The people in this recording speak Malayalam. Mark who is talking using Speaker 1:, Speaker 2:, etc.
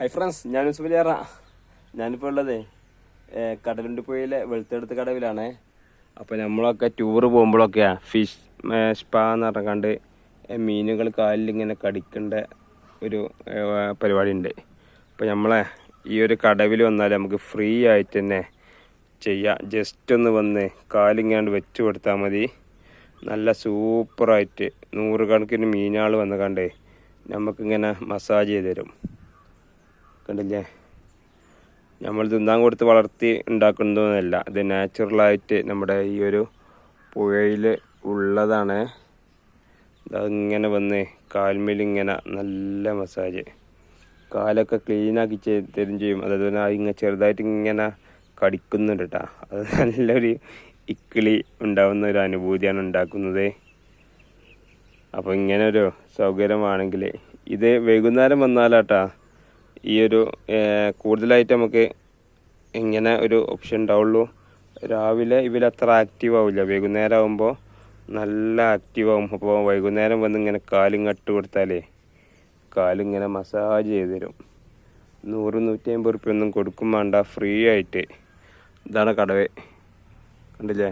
Speaker 1: ഹൈ ഫ്രണ്ട്സ് ഞാൻ യൂസുഫലിയാറ ഞാനിപ്പോൾ ഉള്ളത് കടലുണ്ടി പുഴയിലെ വെളുത്തെടുത്ത് കടവിലാണ്. അപ്പോൾ നമ്മളൊക്കെ ടൂർ പോകുമ്പോഴൊക്കെയാണ് ഫിഷ് സ്പാ എന്ന് പറഞ്ഞാണ്ട് മീനുകൾ കാലിൽ ഇങ്ങനെ കടിക്കേണ്ട ഒരു പരിപാടി ഉണ്ട് അപ്പോൾ നമ്മളെ ഈ ഒരു കടവിൽ വന്നാൽ നമുക്ക് ഫ്രീ ആയിട്ട് തന്നെ ചെയ്യാം. ജസ്റ്റ് ഒന്ന് വന്ന് കാലിങ്ങാണ്ട് വെച്ച് കൊടുത്താൽ മതി. നല്ല സൂപ്പറായിട്ട് നൂറുകണക്കിന് മീനാൾ വന്ന് കണ്ടേ നമുക്കിങ്ങനെ മസാജ് ചെയ്ത് തരും. കണ്ടില്ലേ? നമ്മൾ തിന്നാൻ കൊടുത്ത് വളർത്തി ഉണ്ടാക്കുന്നതല്ല ഇത് നാച്ചുറലായിട്ട് നമ്മുടെ ഈ ഒരു പുഴയിൽ ഉള്ളതാണ്. ഇങ്ങനെ വന്ന് കാൽമേലിങ്ങനെ നല്ല മസാജ് കാലൊക്കെ ക്ലീനാക്കി തരും ചെയ്യും. ആ ഇങ്ങനെ ചെറുതായിട്ട് ഇങ്ങനെ കടിക്കുന്നുണ്ട് കേട്ടോ അത് നല്ലൊരു ഇക്കിളി ഉണ്ടാവുന്ന ഒരു അനുഭൂതിയാണ് ഉണ്ടാക്കുന്നത്. അപ്പോൾ ഇങ്ങനെ ഒരു സൗകര്യമാണെങ്കിൽ ഇത് വൈകുന്നേരം വന്നാലാട്ടാ ഈ ഒരു കൂടുതലായിട്ട് നമുക്ക് ഇങ്ങനെ ഒരു ഓപ്ഷൻ ഉണ്ടാവുള്ളൂ. രാവിലെ ഇവർ അത്ര ആക്റ്റീവ് ആവില്ല. വൈകുന്നേരം ആകുമ്പോൾ നല്ല ആക്റ്റീവ് ആവും. അപ്പോൾ വൈകുന്നേരം വന്ന് ഇങ്ങനെ കാലും കട്ട് കൊടുത്താലേ കാലിങ്ങനെ മസാജ് ചെയ്ത് തരും. നൂറ് നൂറ്റി അമ്പത് റുപ്യ ഒന്നും കൊടുക്കും വേണ്ട. ഫ്രീ ആയിട്ട്. ഇതാണ് കടവേ. കണ്ടില്ലേ?